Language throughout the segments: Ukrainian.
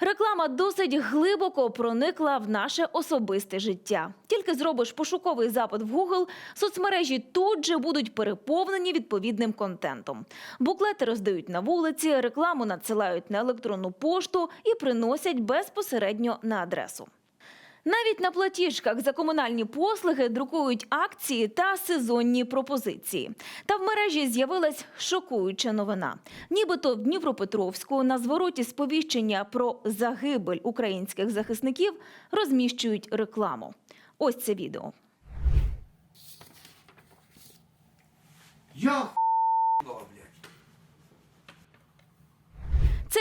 Реклама досить глибоко проникла в наше особисте життя. Тільки зробиш пошуковий запит в Google, соцмережі тут же будуть переповнені відповідним контентом. Буклети роздають на вулиці, рекламу надсилають на електронну пошту і приносять безпосередньо на адресу. Навіть на платіжках за комунальні послуги друкують акції та сезонні пропозиції. Та в мережі з'явилась шокуюча новина. Нібито в Дніпропетровську на звороті сповіщення про загибель українських захисників розміщують рекламу. Ось це відео. Я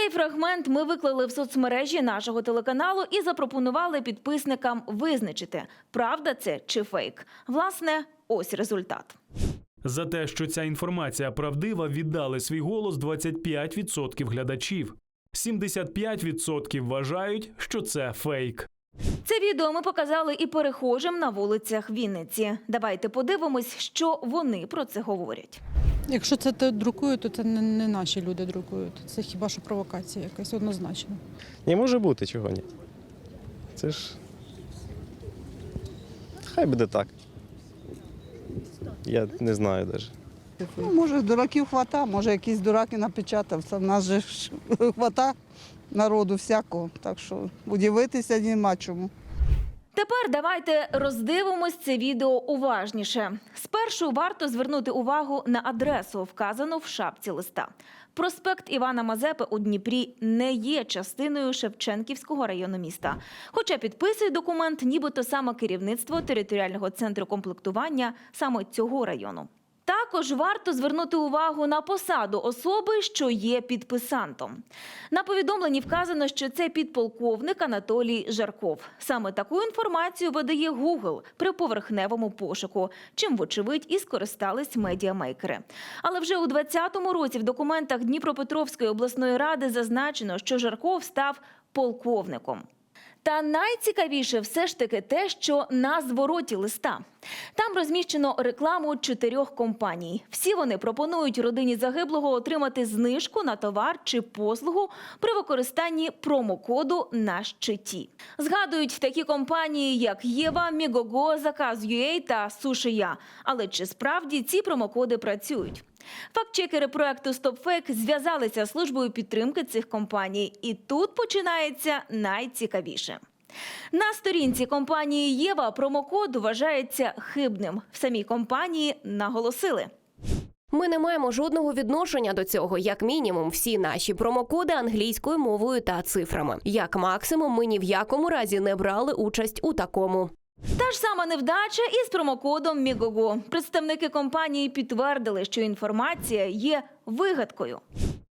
Цей фрагмент ми виклали в соцмережі нашого телеканалу і запропонували підписникам визначити, правда це чи фейк. Власне, ось результат. За те, що ця інформація правдива, віддали свій голос 25% глядачів. 75% вважають, що це фейк. Це відео ми показали і перехожим на вулицях Вінниці. Давайте подивимось, що вони про це говорять. Якщо це те друкують, то це не, не наші люди друкують. Це хіба що провокація якась однозначно. Не може бути, чого ні. Це ж. Хай буде так. Я не знаю навіть. Ну, може, дураків хвата, може, якийсь дурак і напечатав. Це в нас же ж хвата народу всякого. Так що удивитися нема чому. Тепер давайте роздивимось це відео уважніше. Спершу варто звернути увагу на адресу, вказану в шапці листа. Проспект Івана Мазепи у Дніпрі не є частиною Шевченківського району міста. Хоча підписує документ, нібито саме керівництво територіального центру комплектування саме цього району. Також варто звернути увагу на посаду особи, що є підписантом. На повідомленні вказано, що це підполковник Анатолій Жарков. Саме таку інформацію видає Google при поверхневому пошуку, чим, вочевидь, і скористались медіамейкери. Але вже у 2020 році в документах Дніпропетровської обласної ради зазначено, що Жарков став полковником. Та найцікавіше все ж таки те, що на звороті листа. Там розміщено рекламу чотирьох компаній. Всі вони пропонують родині загиблого отримати знижку на товар чи послугу при використанні промокоду на щиті. Згадують такі компанії, як Єва, Мігого, Заказ.UA та Сушия. Але чи справді ці промокоди працюють? Фактчекери проекту StopFake зв'язалися з службою підтримки цих компаній, і тут починається найцікавіше. На сторінці компанії Єва промокод вважається хибним. В самій компанії наголосили. Ми не маємо жодного відношення до цього. Як мінімум, всі наші промокоди англійською мовою та цифрами. Як максимум, ми ні в якому разі не брали участь у такому. Та ж сама невдача із промокодом Мігого. Представники компанії підтвердили, що інформація є вигадкою.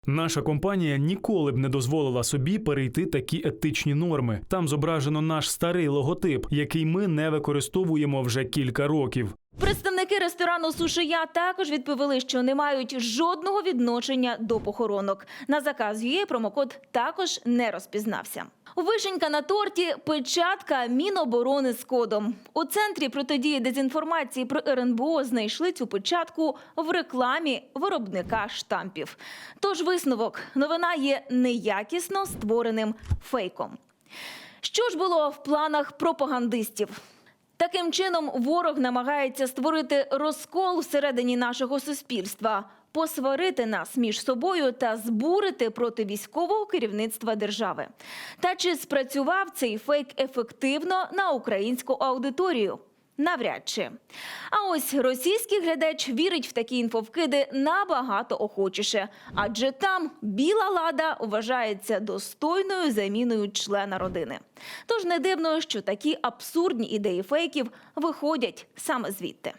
Наша компанія ніколи б не дозволила собі перейти такі етичні норми. Там зображено наш старий логотип, який ми не використовуємо вже кілька років. Представники ресторану Сушия також відповіли, що не мають жодного відношення до похоронок. На заказ ЮЄ промокод також не розпізнався. Вишенька на торті печатка Міноборони з кодом. У центрі протидії дезінформації про РНБО знайшли цю печатку в рекламі виробника штампів. Тож висновок новина є неякісно створеним фейком. Що ж було в планах пропагандистів? Таким чином, ворог намагається створити розкол всередині нашого суспільства, посварити нас між собою та збурити проти військового керівництва держави. Та чи спрацював цей фейк ефективно на українську аудиторію? Навряд чи. А ось російський глядач вірить в такі інфовкиди набагато охочіше, адже там біла лада вважається достойною заміною члена родини. Тож не дивно, що такі абсурдні ідеї фейків виходять саме звідти.